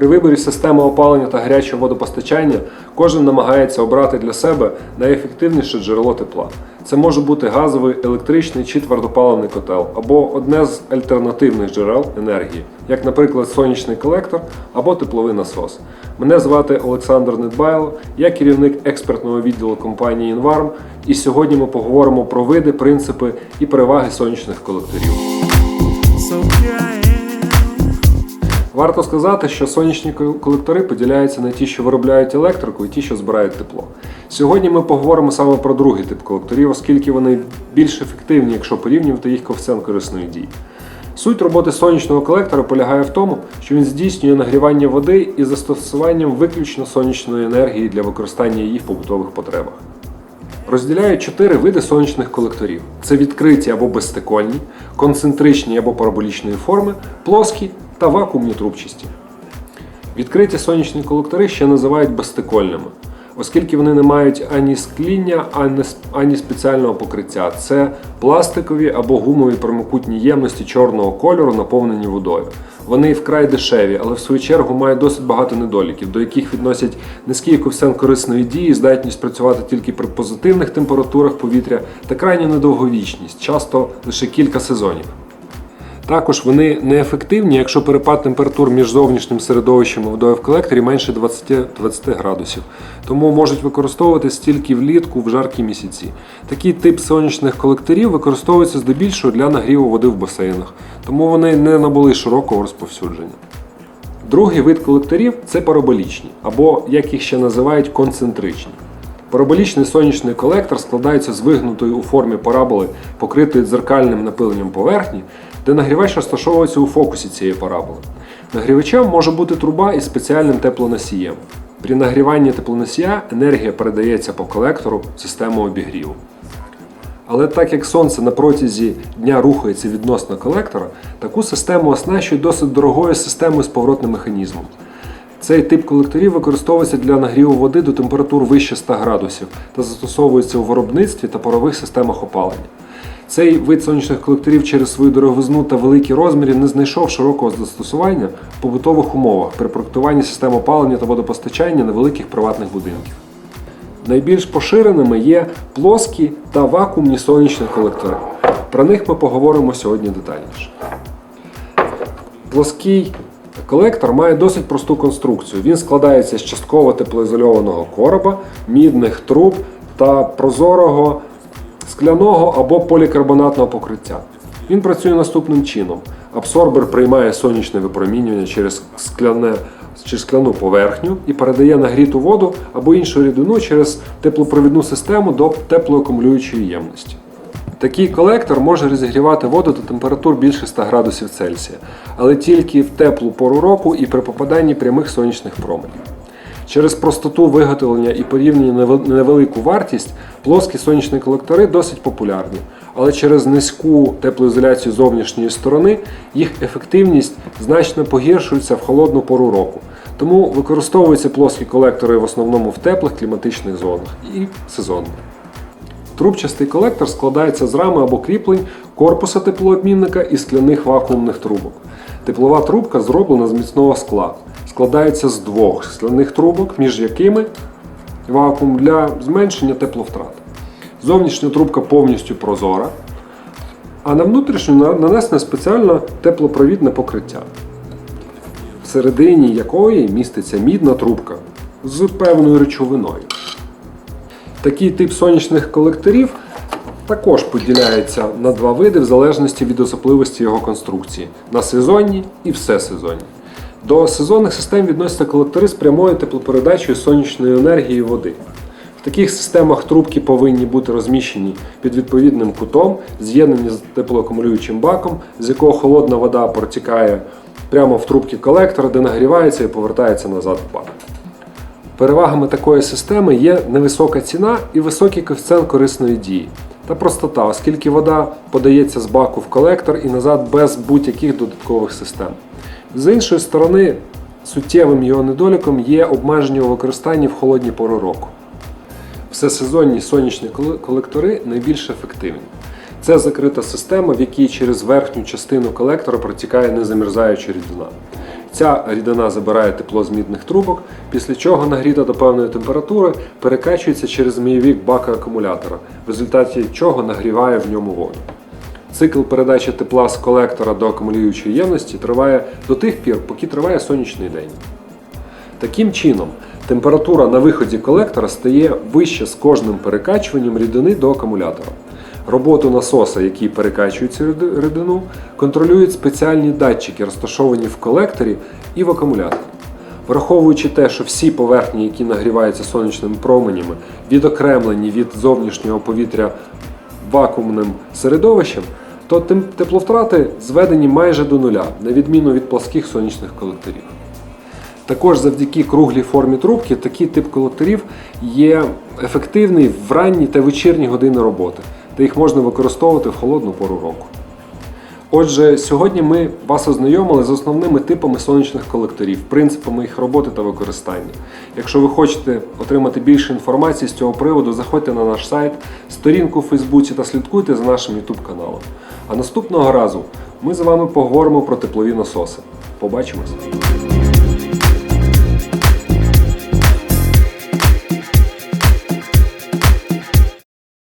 При виборі системи опалення та гарячого водопостачання кожен намагається обрати для себе найефективніше джерело тепла. Це може бути газовий, електричний чи твердопаливний котел, або одне з альтернативних джерел енергії, як, наприклад, сонячний колектор або тепловий насос. Мене звати Олександр Недбайло, я керівник експертного відділу компанії Інварм, і сьогодні ми поговоримо про види, принципи і переваги сонячних колекторів. Варто сказати, що сонячні колектори поділяються на ті, що виробляють електрику, і ті, що збирають тепло. Сьогодні ми поговоримо саме про другий тип колекторів, оскільки вони більш ефективні, якщо порівнювати їх коефіцієнт корисної дії. Суть роботи сонячного колектора полягає в тому, що він здійснює нагрівання води із застосуванням виключно сонячної енергії для використання її в побутових потребах. Розділяють чотири види сонячних колекторів: це відкриті або безстекольні, концентричні або параболічної форми, плоскі та вакуумні трубчасті. Відкриті сонячні колектори ще називають безстекольними, оскільки вони не мають ані скління, ані, ані спеціального покриття. Це пластикові або гумові прямокутні ємності чорного кольору, наповнені водою. Вони вкрай дешеві, але в свою чергу мають досить багато недоліків, до яких відносять низький коефіцієнт корисної дії, здатність працювати тільки при позитивних температурах повітря та крайню недовговічність, часто лише кілька сезонів. Також вони неефективні, якщо перепад температур між зовнішнім середовищем і водою в колекторі менше 20-20 градусів, тому можуть використовуватись тільки влітку в жаркі місяці. Такий тип сонячних колекторів використовується здебільшого для нагріву води в басейнах, тому вони не набули широкого розповсюдження. Другий вид колекторів це параболічні, або як їх ще називають концентричні. Параболічний сонячний колектор складається з вигнутої у формі параболи, покритої дзеркальним напиленням поверхні, де нагрівач розташовується у фокусі цієї параболи. Нагрівачем може бути труба із спеціальним теплоносієм. При нагріванні теплоносія енергія передається по колектору в систему обігріву. Але так як сонце на протязі дня рухається відносно колектора, таку систему оснащують досить дорогою системою з поворотним механізмом. Цей тип колекторів використовується для нагріву води до температур вище 100 градусів та застосовується у виробництві та парових системах опалення. Цей вид сонячних колекторів через свою дороговизну та великі розміри не знайшов широкого застосування в побутових умовах при проектуванні систем опалення та водопостачання невеликих приватних будинків. Найбільш поширеними є плоскі та вакуумні сонячні колектори. Про них ми поговоримо сьогодні детальніше. Плоский колектор має досить просту конструкцію. Він складається з частково теплоізольованого короба, мідних труб та прозорого скляного або полікарбонатного покриття. Він працює наступним чином: абсорбер приймає сонячне випромінювання через скляне через скляну поверхню і передає нагріту воду або іншу рідину через теплопровідну систему до теплоакумулюючої ємності. Такий колектор може розігрівати воду до температур більше 100 градусів Цельсія, але тільки в теплу пору року і при попаданні прямих сонячних променів. Через простоту виготовлення і порівняно невел- невелику вартість плоскі сонячні колектори досить популярні, але через низьку теплоізоляцію зовнішньої сторони їх ефективність значно погіршується в холодну пору року. Тому використовуються плоскі колектори в основному в теплих кліматичних зонах і сезонно. Трубчастий колектор складається з рами або кріплень корпуса теплообмінника і скляних вакуумних трубок. Теплова трубка зроблена з міцного скла. Складається з двох скляних трубок, між якими вакуум для зменшення тепловтрат. Зовнішня трубка повністю прозора, а на внутрішню на- нанесене спеціальне теплопровідне покриття, всередині якої міститься мідна трубка з певною речовиною. Такий тип сонячних колекторів також поділяється на два види в залежності від особливості його конструкції на сезонні і всесезонні. До сезонних систем відносяться колектори з прямою теплопередачею сонячної енергії води. В таких системах трубки повинні бути розміщені під відповідним кутом, з'єднані з теплоакумулюючим баком, з якого холодна вода протікає прямо в трубки колектора, де нагрівається і повертається назад в бак. Перевагами такої системи є невисока ціна і високий коефіцієнт корисної дії та простота, оскільки вода подається з баку в колектор і назад без будь-яких додаткових систем. З іншої сторони, суттєвим його недоліком є обмеження у використанні в холодні пори року. Всесезонні сонячні колектори найбільш ефективні. Це закрита система, в якій через верхню частину колектора протікає незамерзаюча рідина. Ця рідина забирає тепло з мідних трубок, після чого нагріта до певної температури перекачується через змійовік бака акумулятора, в результаті чого нагріває в ньому воду. Цикл передачі тепла з колектора до акумулюючої ємності триває до тих пір, поки триває сонячний день. Таким чином, температура на виході колектора стає вище з кожним перекачуванням рідини до акумулятора. Роботу насоса, який перекачує цю рідину, контролюють спеціальні датчики, розташовані в колекторі і в акумуляторі. Враховуючи те, що всі поверхні, які нагріваються сонячними променями, відокремлені від зовнішнього повітря вакуумним середовищем, то тепловтрати зведені майже до нуля, на відміну від плоских сонячних колекторів. Також завдяки круглій формі трубки такий тип колекторів є ефективний в ранні та вечірні години роботи, та їх можна використовувати в холодну пору року. Отже, сьогодні ми вас ознайомили з основними типами сонячних колекторів, принципами їх роботи та використання. Якщо ви хочете отримати більше інформації з цього приводу, заходьте на наш сайт, сторінку у Фейсбуці та слідкуйте за нашим YouTube каналом. А наступного разу ми з вами поговоримо про теплові насоси. Побачимось!